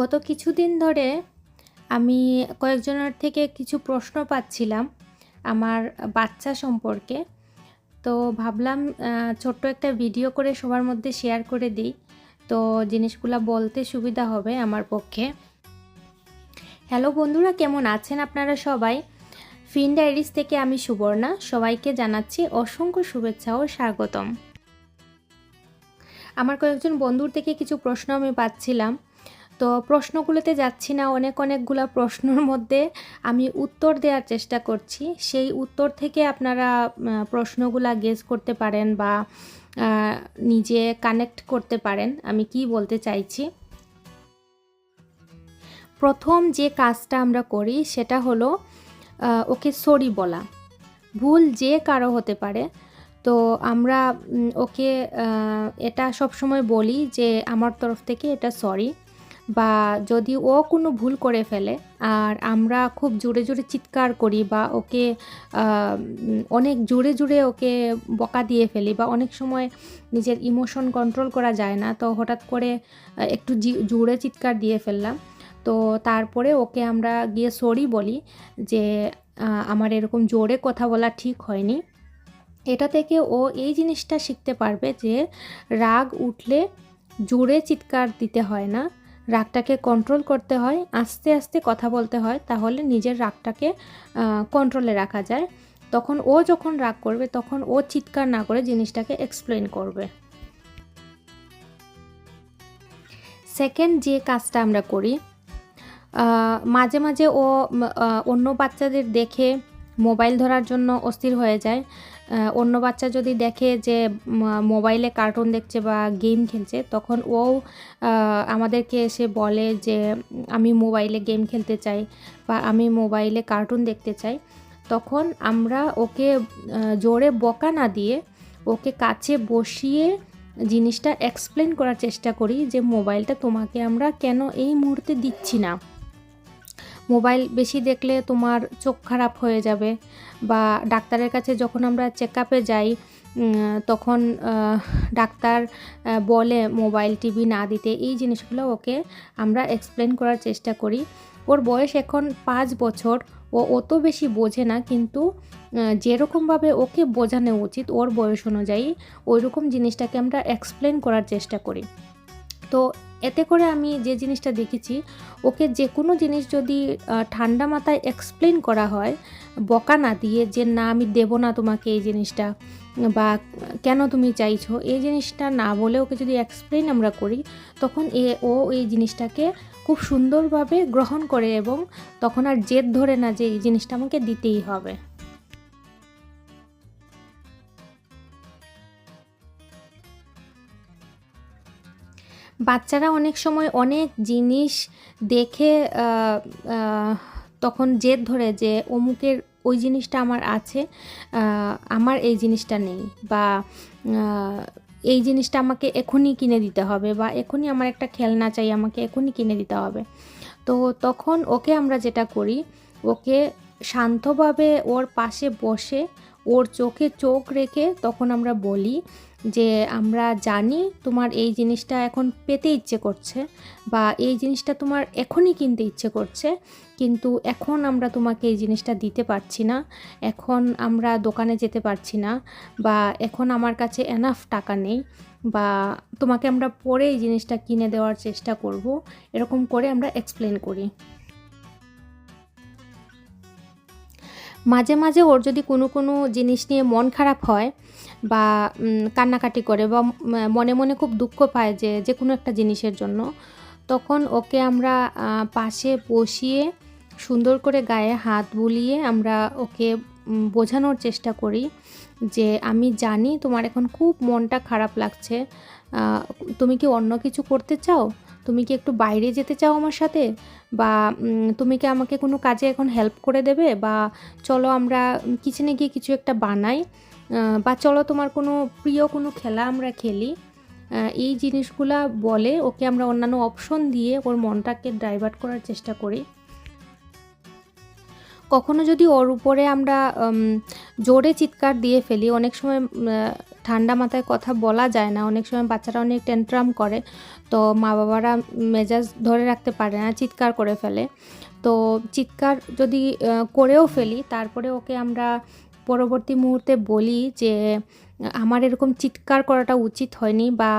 গত কিছুদিন ধরে আমি কয়েকজনের থেকে কিছু প্রশ্ন পাচ্ছিলাম আমার বাচ্চা সম্পর্কে। তো ভাবলাম ছোট্ট একটা ভিডিও করে সবার মধ্যে শেয়ার করে দিই। তো জিনিসগুলো বলতে সুবিধা হবে আমার পক্ষে। হ্যালো বন্ধুরা, কেমন আছেন আপনারা সবাই? ফিন ডায়েরিজ থেকে আমি সুবর্ণা, সবাইকে জানাচ্ছি অসংখ্য শুভেচ্ছা ও স্বাগতম। আমার কয়েকজন বন্ধুর থেকে কিছু প্রশ্ন আমি পাচ্ছিলাম। তো প্রশ্নগুলোতে যাচ্ছি না, অনেক অনেকগুলো প্রশ্নর মধ্যে আমি উত্তর দেওয়ার চেষ্টা করছি। সেই উত্তর থেকে আপনারা প্রশ্নগুলা গেস করতে পারেন বা নিজে কানেক্ট করতে পারেন, আমি কি বলতে চাইছি। প্রথম যে কাজটা আমরা করি সেটা হলো ওকে সরি বলা। ভুল যে কারও হতে পারে। তো আমরা ওকে এটা সব সময় বলি যে, আমার তরফ থেকে এটা সরি বা যদি ও কোনো ভুল করে ফেলে, আর আমরা খুব জোরে জোরে চিৎকার করি বা ওকে অনেক জোরে জোরে ওকে বকা দিয়ে ফেলি বা অনেক সময় নিজের ইমোশন কন্ট্রোল করা যায় না, তো হঠাৎ করে একটু জোরে চিৎকার দিয়ে ফেললাম। তো তারপরে ওকে আমরা গিয়ে সরি বলি যে আমার এরকম জোরে কথা বলা ঠিক হয়নি। এটা থেকে ও এই জিনিসটা শিখতে পারবে যে, রাগ উঠলে জোরে চিৎকার দিতে হয় না। রাগটাকে কন্ট্রোল করতে হয়, আস্তে আস্তে কথা বলতে হয়, তাহলে নিজের রাগটাকে কন্ট্রোলে রাখা যায়। তখন ও যখন রাগ করবে, তখন ও চিৎকার না করে জিনিসটাকে এক্সপ্লেন করবে। সেকেন্ড যে কাজটা আমরা করি মাঝে মাঝে ও অন্য বাচ্চাদের দেখে মোবাইল ধরার জন্য অস্থির হয়ে যায়। অন্য বাচ্চা যদি দেখে যে মোবাইলে কার্টুন দেখছে বা গেম খেলছে, তখন ও আমাদেরকে এসে বলে যে, আমি মোবাইলে গেম খেলতে চাই বা আমি মোবাইলে কার্টুন দেখতে চাই। তখন আমরা ওকে জোরে বকা না দিয়ে ওকে কাছে বসিয়ে জিনিসটা এক্সপ্লেন করার চেষ্টা করি যে, মোবাইলটা তোমাকে আমরা কেন এই মুহূর্তে দিচ্ছি না। মোবাইল বেশি দেখলে তোমার চোখ খারাপ হয়ে যাবে বা ডাক্তারের কাছে যখন আমরা চেক আপে যাই তখন ডাক্তার বলে মোবাইল, টিভি না দিতে। এই জিনিসগুলো ওকে আমরা এক্সপ্লেন করার চেষ্টা করি। ওর বয়স এখন পাঁচ বছর, ও অত বেশি বোঝে না কিন্তু যেরকমভাবে ওকে বোঝানো উচিত ওর বয়স অনুযায়ী ওই রকম জিনিসটাকে আমরা এক্সপ্লেন করার চেষ্টা করি। তো এতে করে আমি যে জিনিসটা দেখেছি, ওকে যে কোনো জিনিস যদি ঠান্ডা মাথায় এক্সপ্লেন করা হয়, বকা না দিয়ে যে না আমি দেব না তোমাকে এই জিনিসটা, বা কেন তুমি চাইছো, এই জিনিসটা না বলে ওকে যদি এক্সপ্লেন আমরা করি, তখন এ, ও এই জিনিসটাকে খুব সুন্দরভাবে গ্রহণ করে এবং তখন আর জেদ ধরে না যে এই জিনিসটা আমাকে দিতেই হবে। বাচ্চারা অনেক সময় অনেক জিনিস দেখে তখন জেদ ধরে যে অমুকের ওই জিনিসটা আমার আছে আমার এই জিনিসটা নেই বা এই জিনিসটা আমাকে এখনই কিনে দিতে হবে বা এখনই আমার একটা খেলনা চাই, আমাকে এখনই কিনে দিতে হবে। তো তখন ওকে আমরা যেটা করি, ওকে শান্তভাবে ওর পাশে বসে ওর চোখে চোখ রেখে তখন আমরা বলি যে, আমরা জানি তোমার এই জিনিসটা এখন পেতে ইচ্ছে করছে বা এই জিনিসটা তোমার এখনই কিনতে ইচ্ছে করছে, কিন্তু এখন আমরা তোমাকে এই জিনিসটা দিতে পারছি না, এখন আমরা দোকানে যেতে পারছি না বা এখন আমার কাছে এনাফ টাকা নেই বা তোমাকে আমরা পরে এই জিনিসটা কিনে দেওয়ার চেষ্টা করব। এরকম করে আমরা এক্সপ্লেন করি। মাঝে মাঝে ওর যদি কোনো কোনো জিনিস নিয়ে মন খারাপ হয় বা কান্নাকাটি করে বা মনে মনে খুব দুঃখ পায় যে যে কোনো একটা জিনিসের জন্য, তখন ওকে আমরা পাশে বসিয়ে সুন্দর করে গায়ে হাত বুলিয়ে আমরা ওকে বোঝানোর চেষ্টা করি যে, আমি জানি তোমার এখন খুব মনটা খারাপ লাগছে তুমি কি অন্য কিছু করতে চাও? তুমি কি একটু বাইরে যেতে চাও আমার সাথে? বা তুমি কি আমাকে কোনো কাজে এখন হেল্প করে দেবে? বা, চলো আমরা কিচেনে গিয়ে কিছু একটা বানাই। বা, চলো তোমার কোনো প্রিয় কোনো খেলা আমরা খেলি। এই জিনিসগুলা বলে ওকে আমরা অন্যান্য অপশন দিয়ে ওর মনটাকে ডাইভার্ট করার চেষ্টা করি। কখনো যদি ওর উপরে আমরা জোরে চিৎকার দিয়ে ফেলি, অনেক সময় ঠান্ডা মাথায় কথা বলা যায় না। অনেক সময় বাচ্চারা অনেক টেন্ট্রাম করে। তো মা বাবারা মেজাজ ধরে রাখতে পারে না, চিৎকার করে ফেলে। তো চিৎকার যদি করেও ফেলি, তারপরে ওকে আমরা পরবর্তী মুহূর্তে বলি যে, আমার এরকম চিৎকার করাটা উচিত হয়নি বা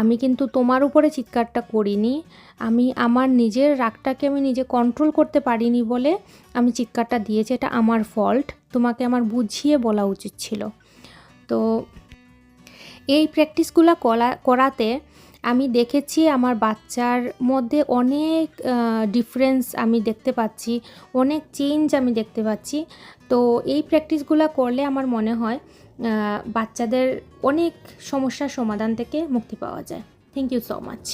আমি কিন্তু তোমার উপরে চিৎকারটা করিনি। আমি, আমার নিজের রাগটাকে আমি নিজে কন্ট্রোল করতে পারিনি বলে আমি চিৎকারটা দিয়েছি। এটা আমার ফল্ট তোমাকে আমার বুঝিয়ে বলা উচিত ছিল। তো এই প্র্যাকটিসগুলো করা করাতে আমি দেখেছি আমার বাচ্চার মধ্যে অনেক ডিফারেন্স আমি দেখতে পাচ্ছি, অনেক চেঞ্জ আমি দেখতে পাচ্ছি। তো এই প্র্যাকটিসগুলো করলে আমার মনে হয় বাচ্চাদের অনেক সমস্যার সমাধান থেকে মুক্তি পাওয়া যায়। Thank you so much